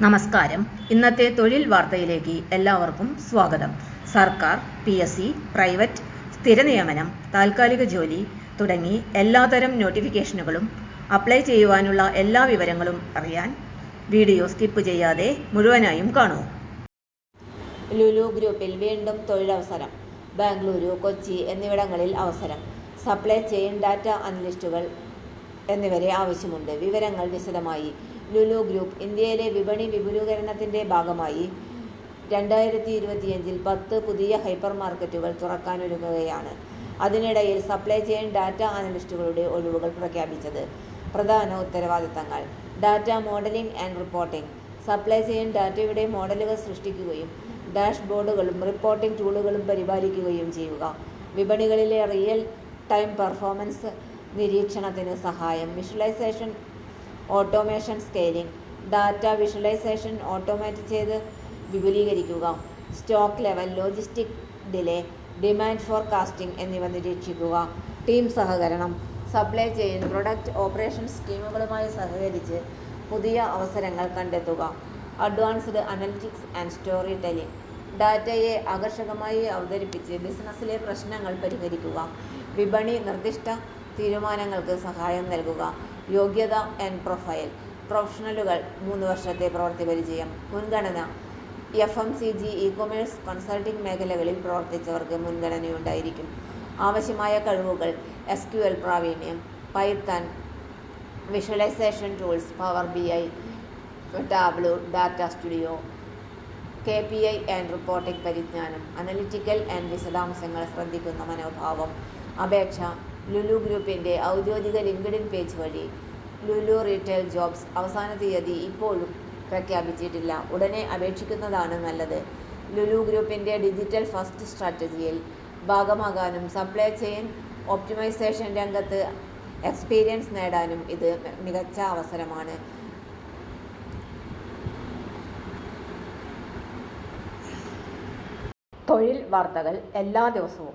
നമസ്കാരം. ഇന്നത്തെ തൊഴിൽ വാർത്തയിലേക്ക് എല്ലാവർക്കും സ്വാഗതം. സർക്കാർ പി എസ് സി പ്രൈവറ്റ് സ്ഥിര നിയമനം താൽക്കാലിക ജോലി തുടങ്ങി എല്ലാതരം നോട്ടിഫിക്കേഷനുകളും അപ്ലൈ ചെയ്യുവാനുള്ള എല്ലാ വിവരങ്ങളും അറിയാൻ വീഡിയോ സ്കിപ്പ് ചെയ്യാതെ മുഴുവനായും കാണൂ. ലുലു ഗ്രൂപ്പിൽ വീണ്ടും തൊഴിലവസരം. ബാംഗ്ലൂരു കൊച്ചി എന്നിവിടങ്ങളിൽ അവസരം. സപ്ലൈ ചെയിൻ ഡാറ്റ അനലിസ്റ്റുകൾ എന്നിവരെ ആവശ്യമുണ്ട്. വിവരങ്ങൾ വിശദമായി ലുലു ഗ്രൂപ്പ് ഇന്ത്യയിലെ വിപണി വിപുലീകരണത്തിന്റെ ഭാഗമായി രണ്ടായിരത്തി ഇരുപത്തിയഞ്ചിൽ പത്ത് പുതിയ ഹൈപ്പർ മാർക്കറ്റുകൾ തുറക്കാനൊരുങ്ങുകയാണ്. അതിനിടയിൽ സപ്ലൈ ചെയിൻ ഡാറ്റ അനലിസ്റ്റുകളുടെ ഒഴിവുകൾ പ്രഖ്യാപിച്ചത് പ്രധാന ഉത്തരവാദിത്തങ്ങൾ. Data modelling and reporting. Supply chain ഡാറ്റയുടെ മോഡലുകൾ സൃഷ്ടിക്കുകയും ഡാഷ്ബോർഡുകളും റിപ്പോർട്ടിംഗ് ടൂളുകളും പരിപാലിക്കുകയും ചെയ്യുക. വിപണികളിലെ റിയൽ ടൈം പെർഫോമൻസ് നിരീക്ഷണത്തിന് സഹായം. Visualisation automation scaling. Data visualisation automate ചെയ്ത് വിപുലീകരിക്കുക. Stock level logistic delay demand forecasting എന്നിവ നിരീക്ഷിക്കുക. ടീം സഹകരണം. സപ്ലൈ ചെയിൻ പ്രൊഡക്റ്റ് ഓപ്പറേഷൻസ് സ്കീമുകളുമായി സഹകരിച്ച് പുതിയ അവസരങ്ങൾ കണ്ടെത്തുക. Advanced analytics and storytelling. ഡാറ്റയെ ആകർഷകമായി അവതരിപ്പിച്ച് ബിസിനസ്സിലെ പ്രശ്നങ്ങൾ പരിഹരിക്കുക. വിപണി നിർദ്ദിഷ്ട തീരുമാനങ്ങൾക്ക് സഹായം നൽകുക. യോഗ്യത ആൻഡ് പ്രൊഫൈൽ പ്രൊഫഷണലുകൾ മൂന്ന് വർഷത്തെ പ്രവൃത്തി പരിചയം. മുൻഗണന. F M C G e commerce consulting മേഖലകളിൽ പ്രവർത്തിച്ചവർക്ക് മുൻഗണനയുണ്ടായിരിക്കും. ആവശ്യമായ കഴിവുകൾ എസ് ക്യു എൽ പ്രാവീണ്യം Python visualisation tools Power B I Tableau data studio K P I and reporting പരിജ്ഞാനം അനലിറ്റിക്കൽ ആൻഡ് വിശദാംശങ്ങൾ ശ്രദ്ധിക്കുന്ന മനോഭാവം അപേക്ഷ ലുലു ഗ്രൂപ്പിന്റെ ഔദ്യോഗിക ലിങ്ക്ഡിൻ പേജ് വഴി ലുലു റീറ്റെയിൽ ജോബ്സ് അവസാന തീയതി ഇപ്പോഴും പ്രഖ്യാപിച്ചിട്ടില്ല. ഉടനെ അപേക്ഷിക്കുന്നതാണ് നല്ലത്. ലുലു ഗ്രൂപ്പിന്റെ ഡിജിറ്റൽ ഫസ്റ്റ് സ്ട്രാറ്റജിയിൽ ഭാഗമാകാനും സപ്ലൈ ചെയിൻ ഒപ്റ്റിമൈസേഷൻ രംഗത്ത് എക്സ്പീരിയൻസ് നേടാനും ഇത് മികച്ച അവസരമാണ്. തൊഴിൽ വാർത്തകൾ എല്ലാ ദിവസവും